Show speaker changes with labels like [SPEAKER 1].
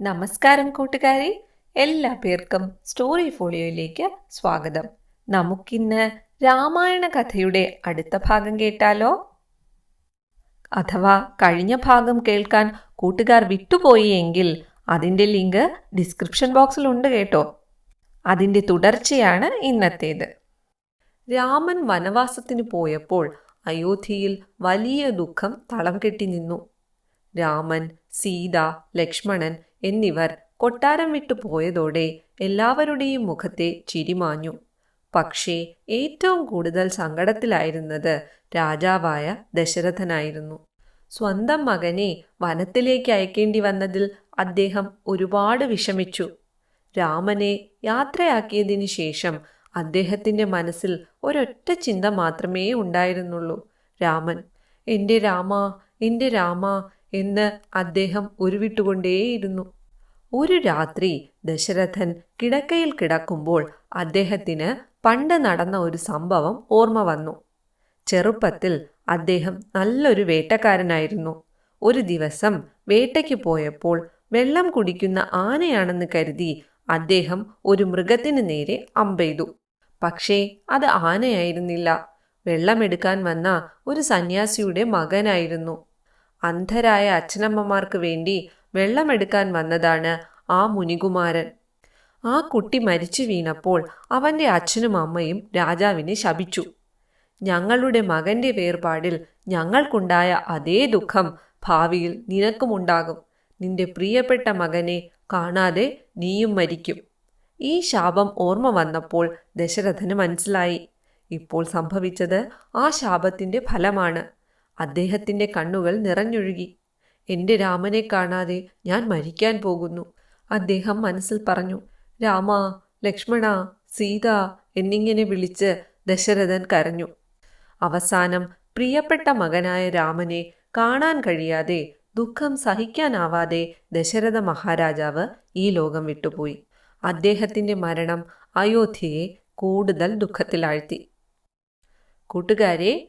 [SPEAKER 1] നമസ്കാരം കൂട്ടുകാരെ. എല്ലാ പേർക്കും സ്റ്റോറി ഫോളിയോയിലേക്ക് സ്വാഗതം. നമുക്കിന്ന് രാമായണ കഥയുടെ അടുത്ത ഭാഗം കേട്ടാലോ? അഥവാ കഴിഞ്ഞ ഭാഗം കേൾക്കാൻ കൂട്ടുകാർ വിട്ടുപോയി എങ്കിൽ അതിന്റെ ലിങ്ക് ഡിസ്ക്രിപ്ഷൻ ബോക്സിൽ ഉണ്ട് കേട്ടോ. അതിന്റെ തുടർച്ചയാണ് ഇന്നത്തേത്. രാമൻ വനവാസത്തിന് പോയപ്പോൾ അയോധ്യയിൽ വലിയ ദുഃഖം തളം കെട്ടി നിന്നു. രാമൻ സീത ലക്ഷ്മണൻ എന്നിവർ കൊട്ടാരം വിട്ടു പോയതോടെ എല്ലാവരുടെയും മുഖത്തെ ചിരിമാഞ്ഞു. പക്ഷേ ഏറ്റവും കൂടുതൽ സങ്കടത്തിലായിരുന്നത് രാജാവായ ദശരഥനായിരുന്നു. സ്വന്തം മകനെ വനത്തിലേക്ക് അയക്കേണ്ടി വന്നതിൽ അദ്ദേഹം ഒരുപാട് വിഷമിച്ചു. രാമനെ യാത്രയാക്കിയതിനു ശേഷം അദ്ദേഹത്തിന്റെ മനസ്സിൽ ഒരൊറ്റ ചിന്ത മാത്രമേ ഉണ്ടായിരുന്നുള്ളൂ. രാമൻ എന്റെ രാമ എന്റെ രാമ എന്ന് അദ്ദേഹം ഉരുവിട്ടുകൊണ്ടേയിരുന്നു. ഒരു രാത്രി ദശരഥൻ കിടക്കയിൽ കിടക്കുമ്പോൾ അദ്ദേഹത്തിന് പണ്ട് നടന്ന ഒരു സംഭവം ഓർമ്മ വന്നു. ചെറുപ്പത്തിൽ അദ്ദേഹം നല്ലൊരു വേട്ടക്കാരനായിരുന്നു. ഒരു ദിവസം വേട്ടയ്ക്ക് പോയപ്പോൾ വെള്ളം കുടിക്കുന്ന ആനയാണെന്ന് കരുതി അദ്ദേഹം ഒരു മൃഗത്തിന് നേരെ അമ്പെയ്തു പക്ഷേ അത് ആനയായിരുന്നില്ല. വെള്ളമെടുക്കാൻ വന്ന ഒരു സന്യാസിയുടെ മകനായിരുന്നു. അന്ധരായ അച്ഛനമ്മമാർക്ക് വേണ്ടി വെള്ളമെടുക്കാൻ വന്നതാണ് ആ മുനികുമാരൻ. ആ കുട്ടി മരിച്ചു വീണപ്പോൾ അവന്റെ അച്ഛനും അമ്മയും രാജാവിനെ ശപിച്ചു. ഞങ്ങളുടെ മകന്റെ വേർപാടിൽ ഞങ്ങൾക്കുണ്ടായ അതേ ദുഃഖം ഭാവിയിൽ നിനക്കുമുണ്ടാകും. നിന്റെ പ്രിയപ്പെട്ട മകനെ കാണാതെ നീയും മരിക്കും. ഈ ശാപം ഓർമ്മ വന്നപ്പോൾ ദശരഥന് മനസ്സിലായി. ഇപ്പോൾ സംഭവിച്ചത് ആ ശാപത്തിന്റെ ഫലമാണ്. അദ്ദേഹത്തിന്റെ കണ്ണുകൾ നിറഞ്ഞൊഴുകി. എന്റെ രാമനെ കാണാതെ ഞാൻ മരിക്കാൻ പോകുന്നു അദ്ദേഹം മനസ്സിൽ പറഞ്ഞു. രാമ ലക്ഷ്മണ സീത എന്നിങ്ങനെ വിളിച്ച് ദശരഥൻ കരഞ്ഞു. അവസാനം പ്രിയപ്പെട്ട മകനായ രാമനെ കാണാൻ കഴിയാതെ ദുഃഖം സഹിക്കാനാവാതെ ദശരഥ മഹാരാജാവ് ഈ ലോകം വിട്ടുപോയി. അദ്ദേഹത്തിന്റെ മരണം അയോധ്യയെ കൂടുതൽ ദുഃഖത്തിലാഴ്ത്തി. കൂട്ടുകാരെ